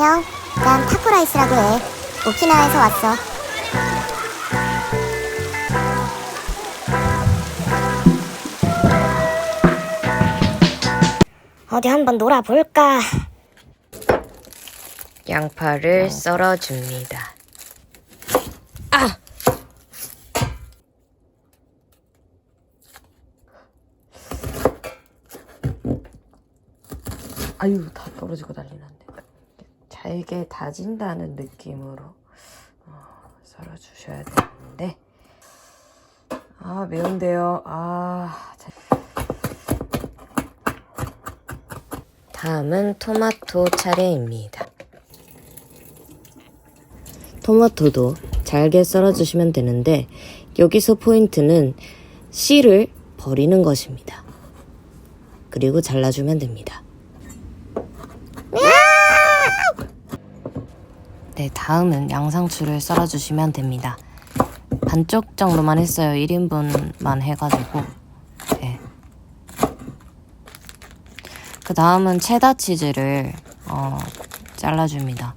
안녕. 난 타코라이스라고 해. 오키나와에서 왔어. 어디 한번 놀아볼까? 양파를 썰어줍니다. 아! 아유, 다 떨어지고 난리 났네. 잘게 다진다는 느낌으로 어, 썰어주셔야 되는데. 아, 매운데요. 아, 자- 다음은 토마토 차례입니다. 토마토도 잘게 썰어주시면 되는데 여기서 포인트는 씨를 버리는 것입니다. 그리고 잘라주면 됩니다. 네, 다음은 양상추를 썰어주시면 됩니다. 반쪽 정도만 했어요. 1인분만 해가지고. 네. 그 다음은 체다 치즈를 어, 잘라줍니다.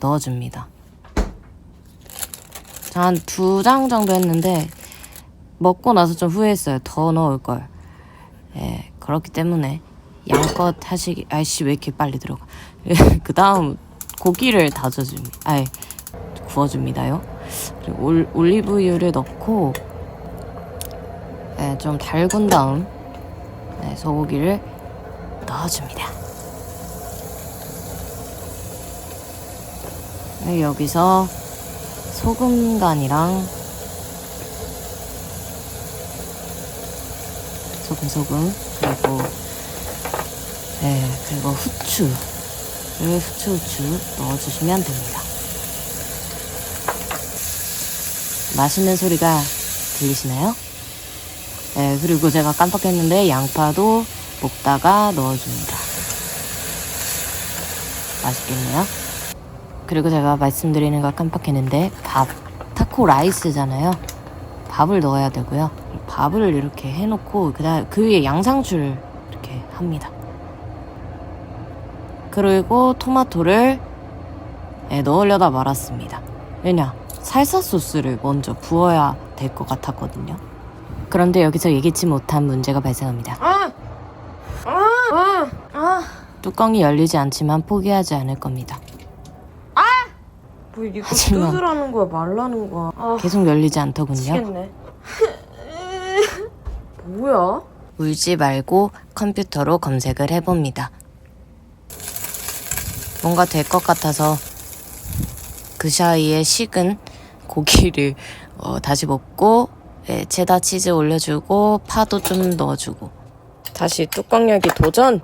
넣어줍니다. 한 두 장 정도 했는데 먹고 나서 좀 후회했어요. 더 넣을 걸. 예, 그렇기 때문에 양껏 하시기. 아이씨 왜 이렇게 빨리 들어가? 그 다음 고기를 다져줍니다. 아이 구워줍니다요. 그리고 올, 올리브유를 넣고 예, 좀 달군 다음 네, 소고기를 넣어줍니다. 네, 여기서 소금 간이랑 소금 소금 그리고 네 그리고 후추를 후추 후추 넣어주시면 됩니다. 맛있는 소리가 들리시나요? 네 그리고 제가 깜빡했는데 양파도 볶다가 넣어줍니다. 맛있겠네요. 그리고 제가 말씀드리는 걸 깜빡했는데 밥 타코 라이스잖아요. 밥을 넣어야 되고요. 밥을 이렇게 해놓고 그다음 그 위에 양상추를 이렇게 합니다. 그리고 토마토를 예, 넣으려다 말았습니다. 왜냐 살사 소스를 먼저 부어야 될 것 같았거든요. 그런데 여기서 예기치 못한 문제가 발생합니다. 뚜껑이 열리지 않지만 포기하지 않을 겁니다. 뭐 이거 하지만- 뜯으라는 거야 말라는 거야 아 계속 열리지 않더군요. 미치겠네 뭐야? 울지 말고 컴퓨터로 검색을 해봅니다. 뭔가 될 것 같아서 그 사이에 식은 고기를 어, 다시 먹고 예, 체다 치즈 올려주고 파도 좀 넣어주고 다시 뚜껑 열기 도전!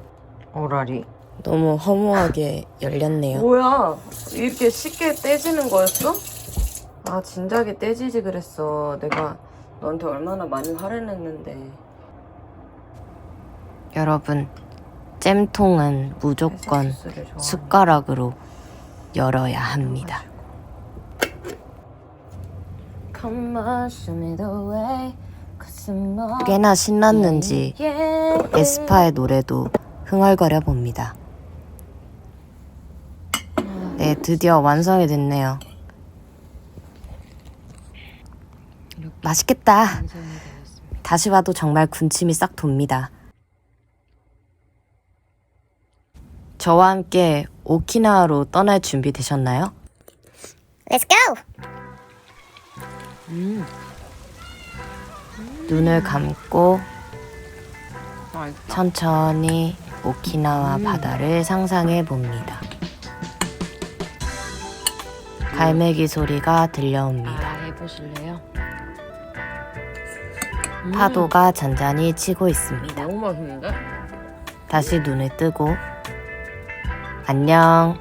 오라리 너무 허무하게 열렸네요. 뭐야 이렇게 쉽게 떼지는 거였어? 아 진작에 떼지지 그랬어 내가 너한테 얼마나 많이 화를 냈는데 여러분 잼통은 무조건. 숟가락으로 열어야 합니다. 꽤나 신났는지 에스파의 노래도 흥얼거려 봅니다. 네, 드디어 완성이 됐네요. 맛있겠다. 다시 봐도 정말 군침이 싹 돕니다. 저와 함께 오키나와로 떠날 준비 되셨나요? Let's go! 눈을 감고 천천히 오키나와 바다를 상상해 봅니다. 갈매기 소리가 들려옵니다. 해보실래요? 파도가 잔잔히 치고 있습니다. 너무 맛있는데? 다시 눈을 뜨고 안녕